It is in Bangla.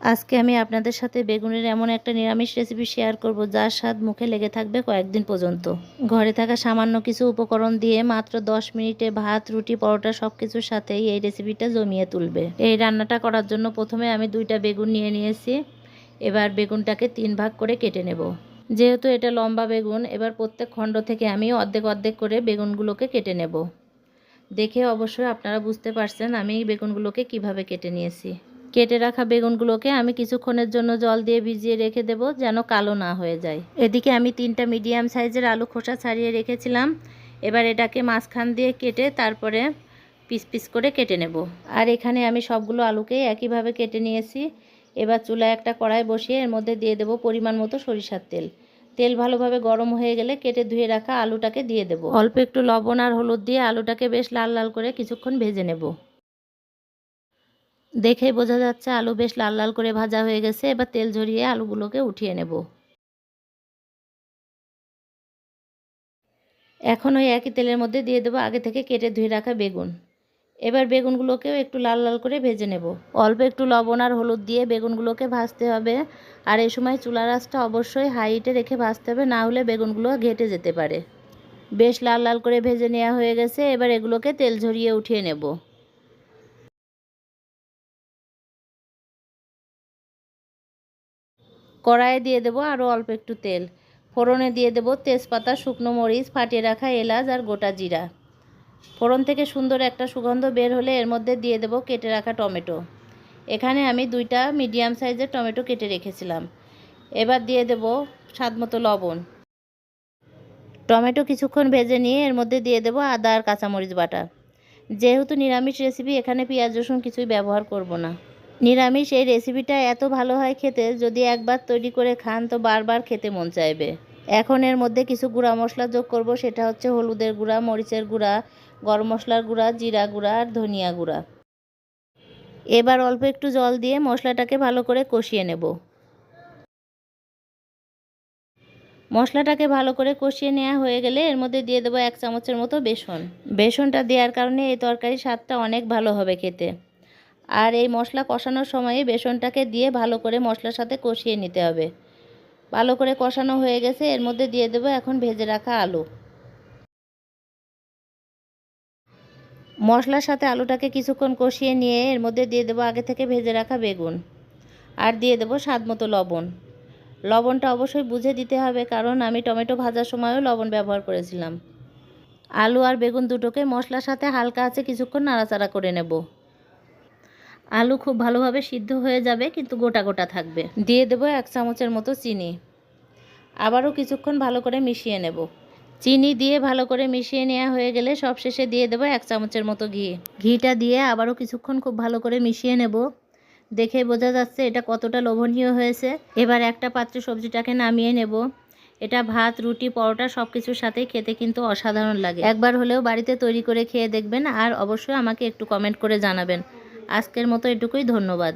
আজকে আমি আপনাদের সাথে বেগুনের এমন একটা নিরামিষ রেসিপি শেয়ার করব, যার স্বাদ মুখে লেগে থাকবে কয়েকদিন পর্যন্ত। ঘরে থাকা সামান্য কিছু উপকরণ দিয়ে মাত্র 10 মিনিটে ভাত, রুটি, পরোটা সব কিছুর সাথেই এই রেসিপিটা জমিয়ে তুলবে। এই রান্নাটা করার জন্য প্রথমে আমি দুইটা বেগুন নিয়ে নিয়েছি। এবার বেগুনটাকে তিন ভাগ করে কেটে নেব। যেহেতু এটা লম্বা বেগুন, এবার প্রত্যেক খণ্ড থেকে আমি অর্ধেক অর্ধেক করে বেগুনগুলোকে কেটে নেব। দেখে অবশ্যই আপনারা বুঝতে পারছেন আমি বেগুনগুলোকে কীভাবে কেটে নিয়েছি। কেটে রাখা বেগুনগুলোকে আমি কিছুক্ষণের জন্য জল দিয়ে ভিজিয়ে রেখে দেব যেন কালো না হয়ে যায়। এদিকে আমি তিনটা মিডিয়াম সাইজের আলু খোসা ছাড়িয়ে রেখেছিলাম। এবার এটাকে মাঝখান দিয়ে কেটে তারপরে পিস পিস করে কেটে নেব। আর এখানে আমি সবগুলো আলুকেই একইভাবে কেটে নিয়েছি। এবার চুলায় একটা কড়াই বসিয়ে এর মধ্যে দিয়ে দেব পরিমাণ মতো সরিষার তেল। তেল ভালোভাবে গরম হয়ে গেলে কেটে ধুয়ে রাখা আলুটাকে দিয়ে দেব। অল্প একটু লবণ আর হলুদ দিয়ে আলুটাকে বেশ লাল লাল করে কিছুক্ষণ ভেজে নেব। দেখেই বোঝা যাচ্ছে আলু বেশ লাল লাল করে ভাজা হয়ে গেছে। এবার তেল ঝরিয়ে আলুগুলোকে উঠিয়ে নেব। এখন ওই একই তেলের মধ্যে দিয়ে দেবো আগে থেকে কেটে ধুয়ে রাখা বেগুন। এবার বেগুনগুলোকেও একটু লাল লাল করে ভেজে নেব। অল্প একটু লবণ আর হলুদ দিয়ে বেগুনগুলোকে ভাজতে হবে। আর এই সময় চুলা রাসটা অবশ্যই হাইটে রেখে ভাজতে হবে, না হলে বেগুনগুলো ঘেটে যেতে পারে। বেশ লাল লাল করে ভেজে নেওয়া হয়ে গেছে। এবার এগুলোকে তেল ঝরিয়ে উঠিয়ে নেব। কড়াইয়ে দিয়ে দেবো আরও অল্প একটু তেল। ফোড়নে দিয়ে দেবো তেজপাতা, শুকনো মরিচ, ফাটিয়ে রাখা এলাচ আর গোটা জিরা। ফোড়ন থেকে সুন্দর একটা সুগন্ধ বের হলে এর মধ্যে দিয়ে দেবো কেটে রাখা টমেটো। এখানে আমি দুইটা মিডিয়াম সাইজের টমেটো কেটে রেখেছিলাম। এবার দিয়ে দেব স্বাদ মতো লবণ। টমেটো কিছুক্ষণ ভেজে নিয়ে এর মধ্যে দিয়ে দেবো আদা আর কাঁচামরিচ বাটা। যেহেতু নিরামিষ রেসিপি, এখানে পেঁয়াজ, রসুন কিছুই ব্যবহার করব না। নিরামিষ এই রেসিপিটা এত ভালো হয় খেতে, যদি একবার তৈরি করে খান তো বারবার খেতে মন চাইবে। এখন এর মধ্যে কিছু গুঁড়া মশলা যোগ করব, সেটা হচ্ছে হলুদের গুঁড়া, মরিচের গুঁড়া, গরম মশলার গুঁড়া, জিরা গুঁড়া আর ধনিয়া গুঁড়া। এবার অল্প একটু জল দিয়ে মশলাটাকে ভালো করে কষিয়ে নেব। মশলাটাকে ভালো করে কষিয়ে নেওয়া হয়ে গেলে এর মধ্যে দিয়ে দেবো এক চামচের মতো বেসন। বেসনটা দেওয়ার কারণে এই তরকারির স্বাদটা অনেক ভালো হবে খেতে। আর এই মশলা কষানোর সময়ে বেসনটাকে দিয়ে ভালো করে মশলার সাথে কষিয়ে নিতে হবে। ভালো করে কষানো হয়ে গেছে, এর মধ্যে দিয়ে দেবো এখন ভেজে রাখা আলু। মশলার সাথে আলুটাকে কিছুক্ষণ কষিয়ে নিয়ে এর মধ্যে দিয়ে দেবো আগে থেকে ভেজে রাখা বেগুন। আর দিয়ে দেবো স্বাদ মতো লবণ। লবণটা অবশ্যই বুঝে দিতে হবে, কারণ আমি টমেটো ভাজার সময়ও লবণ ব্যবহার করেছিলাম। আলু আর বেগুন দুটোকে মশলার সাথে হালকা আছে কিছুক্ষণ নাড়াচাড়া করে নেব। আলু খুব ভালোভাবে সিদ্ধ হয়ে যাবে, কিন্তু গোটা গোটা থাকবে। দিয়ে দেবো এক চামচের মতো চিনি। আবারও কিছুক্ষণ ভালো করে মিশিয়ে নেব। চিনি দিয়ে ভালো করে মিশিয়ে নেওয়া হয়ে গেলে সব শেষে দিয়ে দেবো এক চামচের মতো ঘি। ঘিটা দিয়ে আবারও কিছুক্ষণ খুব ভালো করে মিশিয়ে নেব। দেখে বোঝা যাচ্ছে এটা কতটা লোভনীয় হয়েছে। এবার একটা পাত্রে সবজিটাকে নামিয়ে নেব। এটা ভাত, রুটি, পরোটা সব কিছুর সাথেই খেতে কিন্তু অসাধারণ লাগে। একবার হলেও বাড়িতে তৈরি করে খেয়ে দেখবেন, আর অবশ্যই আমাকে একটু কমেন্ট করে জানাবেন। আজকের মতো এটুকুই ধন্যবাদ।